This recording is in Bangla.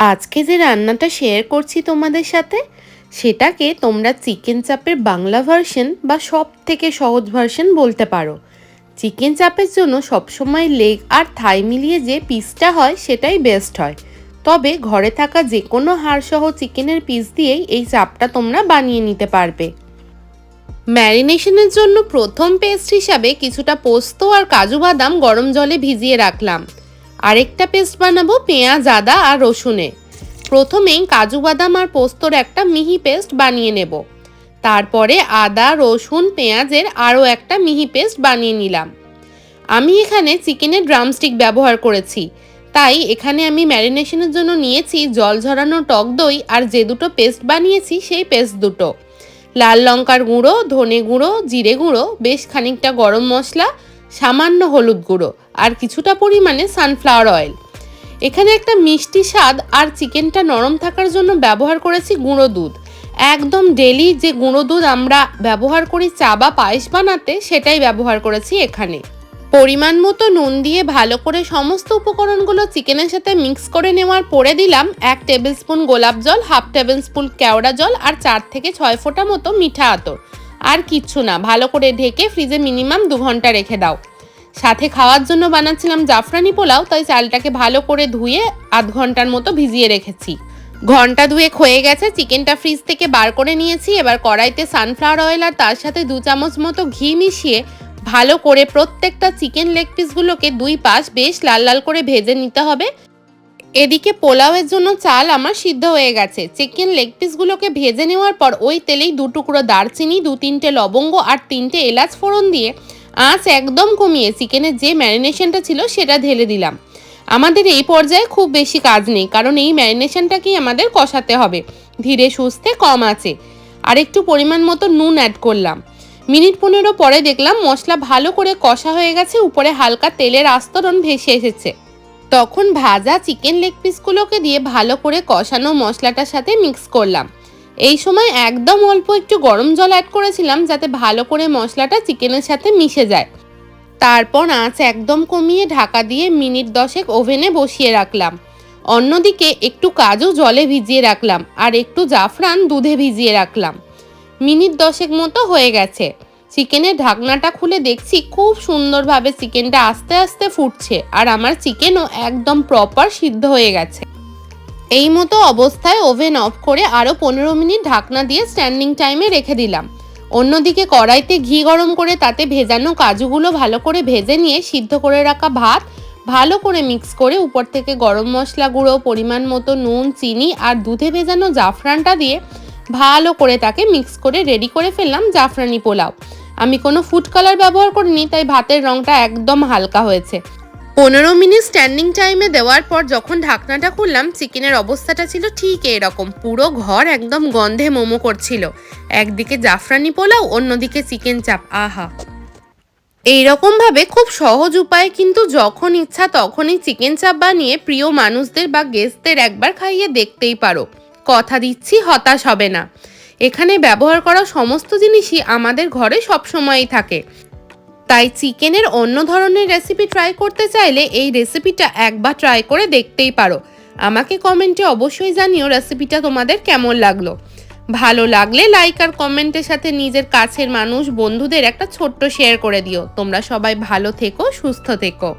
আজকে যে রান্নাটা শেয়ার করছি তোমাদের সাথে, সেটাকে তোমরা চিকেন চাপের বাংলা ভার্সন বা সব থেকে সহজ ভার্সন বলতে পারো। চিকেন চাপের জন্য সবসময় লেগ আর থাই মিলিয়ে যে পিসটা হয়, সেটাই বেস্ট হয়। তবে ঘরে থাকা যে কোনো হাড়সহ চিকেনের পিস দিয়েই এই চাপটা তোমরা বানিয়ে নিতে পারবে। ম্যারিনেশনের জন্য প্রথম পেস্ট হিসাবে কিছুটা পোস্ত আর কাজু বাদাম গরম জলে ভিজিয়ে রাখলাম। আরেকটা পেস্ট বানাবো পেঁয়াজ, আদা আর রসুনে। প্রথমেই কাজু বাদাম আর পোস্তর একটা মিহি পেস্ট বানিয়ে নেব। তারপরে আদা, রসুন, পেঁয়াজের আরও একটা মিহি পেস্ট বানিয়ে নিলাম। আমি এখানে চিকেনের ড্রামস্টিক ব্যবহার করেছি। তাই এখানে আমি ম্যারিনেশনের জন্য নিয়েছি জল ঝরানো টক দই আর যে দুটো পেস্ট বানিয়েছি সেই পেস্ট দুটো। লাল লঙ্কার গুঁড়ো, ধনে গুঁড়ো, জিরে গুঁড়ো, বেশ খানিকটা গরম মশলা, সামান্য হলুদ গুঁড়ো। আর কিছুটা পরিমাণে সানফ্লাওয়ার অয়েল এখানে একটা মিষ্টি স্বাদ আর চিকেনটা নরম থাকার জন্য ব্যবহার করেছি গুঁড়ো দুধ। একদম ডেলি যে গুঁড়ো দুধ আমরা ব্যবহার করি চা বা পায়েস বানাতে, সেটাই ব্যবহার করেছি এখানে। পরিমাণ মতো নুন দিয়ে ভালো করে সমস্ত উপকরণগুলো চিকেনের সাথে মিক্স করে নেওয়ার পরে দিলাম এক টেবিল স্পুন গোলাপ জল হাফ টেবিল স্পুন কেওড়া জল আর চার থেকে ছয় ফোঁটা মতো মিঠা আতর। আর কিচ্ছু না, ভালো করে ঢেকে ফ্রিজে মিনিমাম দু ঘণ্টা রেখে দাও। সাথে খাওয়ার জন্য বানাচ্ছিলাম জাফরানি পোলাও, তাই চালটাকে ভালো করে ধুয়ে আধ ঘণ্টার মতো ভিজিয়ে রেখেছি। ঘণ্টা দুয়েক হয়ে গেছে, চিকেনটা ফ্রিজ থেকে বার করে নিয়েছি। এবার কড়াইতে সানফ্লাওয়ার অয়েল আর তার সাথে দু চামচ মতো ঘি মিশিয়ে ভালো করে প্রত্যেকটা চিকেন লেগ পিসগুলোকে দুই পাশ বেশ লাল লাল করে ভেজে নিতে হবে। এদিকে পোলাওয়ের জন্য চাল আমার সিদ্ধ হয়ে গেছে। চিকেন লেগ পিসগুলোকে ভেজে নেওয়ার পর ওই তেলেই দু টুকরো দারচিনি, দু তিনটে লবঙ্গ আর তিনটে এলাচ ফোড়ন দিয়ে আঁচ একদম কমিয়ে চিকেনের যে ম্যারিনেশনটা ছিল সেটা ঢেলে দিলাম। আমাদের এই পর্যায়ে খুব বেশি কাজ নেই, কারণ এই ম্যারিনেশনটাকেই আমাদের কষাতে হবে। ধীরে সুস্থে কম আছে আর একটু পরিমাণ মতো নুন অ্যাড করলাম। মিনিট পনেরো পরে দেখলাম মশলা ভালো করে কষা হয়ে গেছে, উপরে হালকা তেলের আস্তরণ ভেসে এসেছে। তখন ভাজা চিকেন লেগ পিসগুলোকে দিয়ে ভালো করে কষানো মশলাটার সাথে মিক্স করলাম। এই সময় একদম অল্প একটু গরম জল অ্যাড করেছিলাম যাতে ভালো করে মশলাটা চিকেনের সাথে মিশে যায়। তারপর আঁচ একদম কমিয়ে ঢাকা দিয়ে মিনিট দশেক ওভেনে বসিয়ে রাখলাম। অন্যদিকে একটু কাজু জলে ভিজিয়ে রাখলাম আর একটু জাফরান দুধে ভিজিয়ে রাখলাম। মিনিট দশেক মতো হয়ে গেছে। চিকেনের ঢাকনাটা খুলে দেখছি খুব সুন্দরভাবে চিকেনটা আস্তে আস্তে ফুটছে আর আমার চিকেনও একদম প্রপার সিদ্ধ হয়ে গেছে। এই মতো অবস্থায় ওভেন অফ করে আরও পনেরো মিনিট ঢাকনা দিয়ে স্ট্যান্ডিং টাইমে রেখে দিলাম। অন্যদিকে কড়াইতে ঘি গরম করে তাতে ভেজানো কাজুগুলো ভালো করে ভেজে নিয়ে সিদ্ধ করে রাখা ভাত, ভালো করে মিক্স করে উপর থেকে গরম মশলা গুঁড়ো, পরিমাণ মতো নুন, চিনি আর দুধে ভেজানো জাফরানটা দিয়ে ভালো করে তাকে মিক্স করে রেডি করে ফেললাম জাফরানি পোলাও। আমি কোনো ফুড কালার ব্যবহার করিনি, তাই ভাতের রঙটা একদম হালকা হয়েছে। পনেরো মিনিট স্ট্যান্ডিং টাইমে দেওয়ার পর যখন ঢাকনাটা খুললাম, চিকেনের অবস্থাটা ছিল ঠিক এরকম। পুরো ঘর একদম গন্ধে মোমো করছিল। একদিকে জাফরানি পোলাও, অন্যদিকে চিকেন চাপ। আহা। এইরকমভাবে খুব সহজ উপায়ে, কিন্তু যখন ইচ্ছা তখনই চিকেন চাপ বানিয়ে প্রিয় মানুষদের বা গেস্টদের একবার খাইয়ে দেখতেই পারো। কথা দিচ্ছি, হতাশ হবে না। এখানে ব্যবহার করা সমস্ত জিনিসই আমাদের ঘরে সবসময়ই থাকে। তাই চিকেনের অন্য ধরনের রেসিপি ট্রাই করতে চাইলে এই রেসিপিটা একবার ট্রাই করে দেখতেই পারো। আমাকে কমেন্টে অবশ্যই জানিও রেসিপিটা তোমাদের কেমন লাগল। ভালো লাগলে লাইক আর কমেন্টের সাথে নিজের কাছের মানুষ, বন্ধুদের একটা ছোট্ট শেয়ার করে দিও। তোমরা সবাই ভালো থেকো, সুস্থ থেকো।